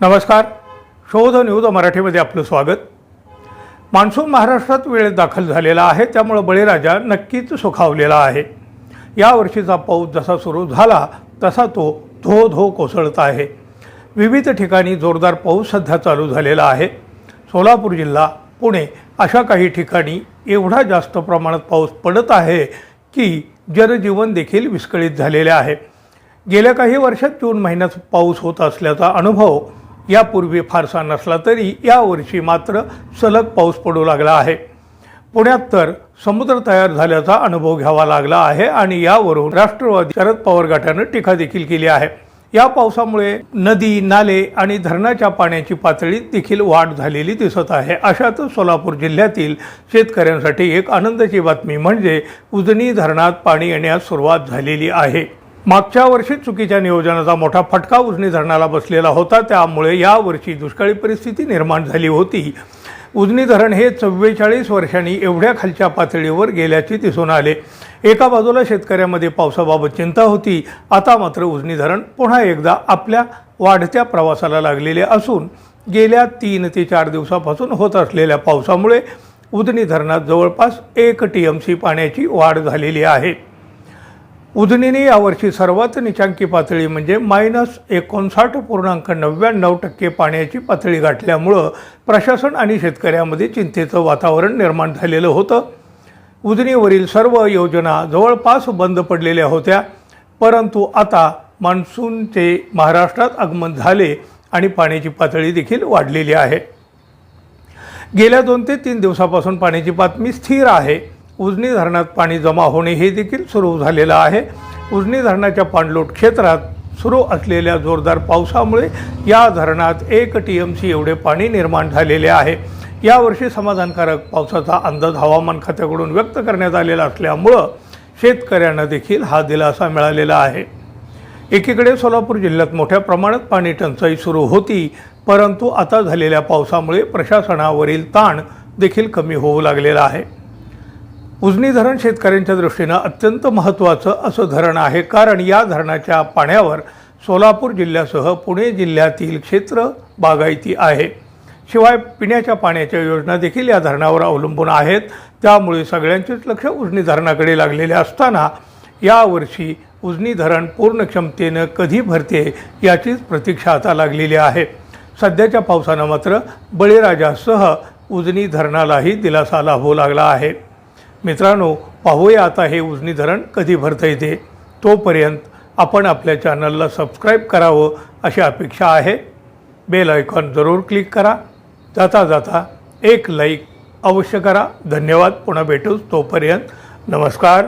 नमस्कार. शोध न्यूज मराठीमध्ये आपलं स्वागत. मान्सून महाराष्ट्रात वेळेत दाखल झालेला आहे त्यामुळं बळीराजा नक्कीच सुखावलेला आहे. यावर्षीचा पाऊस जसा सुरू झाला तसा तो धो धो कोसळत आहे. विविध ठिकाणी जोरदार पाऊस सध्या चालू झालेला आहे. सोलापूर जिल्हा पुणे अशा काही ठिकाणी एवढा जास्त प्रमाणात पाऊस पडत आहे की जनजीवन देखील विस्कळीत झालेले आहे. गेल्या काही वर्षात जून महिन्यात पाऊस होत असल्याचा अनुभव यापूर्वी फारसा नसला तरी यावर्षी मात्र सलग पाऊस पडू लागला आहे. पुण्यात तर समुद्र तयार झाल्याचा अनुभव घ्यावा लागला आहे आणि यावरून राष्ट्रवादी शरद पवार गटानं टीका देखील केली आहे. या पावसामुळे नदी नाले आणि धरणाच्या पाण्याची पातळी देखील वाढ झालेली दिसत आहे. अशातच सोलापूर जिल्ह्यातील शेतकऱ्यांसाठी एक आनंदाची बातमी म्हणजे उजनी धरणात पाणी येण्यास सुरुवात झालेली आहे. मागच्या वर्षी चुकीच्या नियोजनाचा मोठा फटका उजनी धरणाला बसलेला होता. त्यामुळे यावर्षी दुष्काळी परिस्थिती निर्माण झाली होती. उजनी धरण हे चव्वेचाळीस वर्षांनी एवढ्या खालच्या पातळीवर गेल्याचे दिसून आले. एका बाजूला शेतकऱ्यामध्ये पावसाबाबत चिंता होती. आता मात्र उजनी धरण पुन्हा एकदा आपल्या वाढत्या प्रवासाला लागलेले असून गेल्या तीन ते चार दिवसापासून होत असलेल्या पावसामुळे उजनी धरणात जवळपास एक टी एम सी पाण्याची वाढ झालेली आहे. उजनीने यावर्षी सर्वात निचांकी पातळी म्हणजे मायनस एकोणसाठ पूर्णांक नव्याण्णव टक्के पाण्याची पातळी गाठल्यामुळं प्रशासन आणि शेतकऱ्यामध्ये चिंतेचं वातावरण निर्माण झालेलं होतं. उजनीवरील सर्व योजना जवळपास बंद पडलेल्या होत्या. परंतु आता मान्सूनचे महाराष्ट्रात आगमन झाले आणि पाण्याची पातळी देखील वाढलेली आहे. गेल्या दोन ते तीन दिवसापासून पाण्याची बातमी स्थिर आहे. उजनी धरणात पाणी जमा होणे हे देखील सुरू झालेलं आहे. उजनी धरणाच्या पाणलोट क्षेत्रात सुरू असलेल्या जोरदार पावसामुळे या धरणात एक टी एम सी एवढे पाणी निर्माण झालेले आहे. यावर्षी समाधानकारक पावसाचा अंदाज हवामान खात्याकडून व्यक्त करण्यात आलेला असल्यामुळं शेतकऱ्यांना देखील हा दिलासा मिळालेला आहे. एकीकडे सोलापूर जिल्ह्यात मोठ्या प्रमाणात पाणी टंचाई सुरू होती परंतु आता झालेल्या पावसामुळे प्रशासनावरील ताण देखील कमी होऊ लागलेला आहे. उजनी धरण शेतकऱ्यांच्या दृष्टीनं अत्यंत महत्त्वाचं असं धरण आहे. कारण या धरणाच्या पाण्यावर सोलापूर जिल्ह्यासह पुणे जिल्ह्यातील क्षेत्र बागायती आहे. शिवाय पिण्याच्या पाण्याच्या योजना देखील या धरणावर अवलंबून आहेत. त्यामुळे सगळ्यांचेच लक्ष उजनी धरणाकडे लागलेले असताना यावर्षी उजनी धरण पूर्ण क्षमतेनं कधी भरते याचीच प्रतीक्षा आता लागलेली आहे. सध्याच्या पावसानं मात्र बळीराजासह उजनी धरणालाही दिलासा लाभू लागला आहे. मित्रांनो पाहूया आता हे उजनी धरण कधी भरता येते. तोपर्यंत आपण आपल्या चॅनलला सबस्क्राईब करावं अशी अपेक्षा आहे. बेल आयकॉन जरूर क्लिक करा. जाता जाता एक लाईक अवश्य करा. धन्यवाद. पुन्हा भेटूच तोपर्यंत. नमस्कार.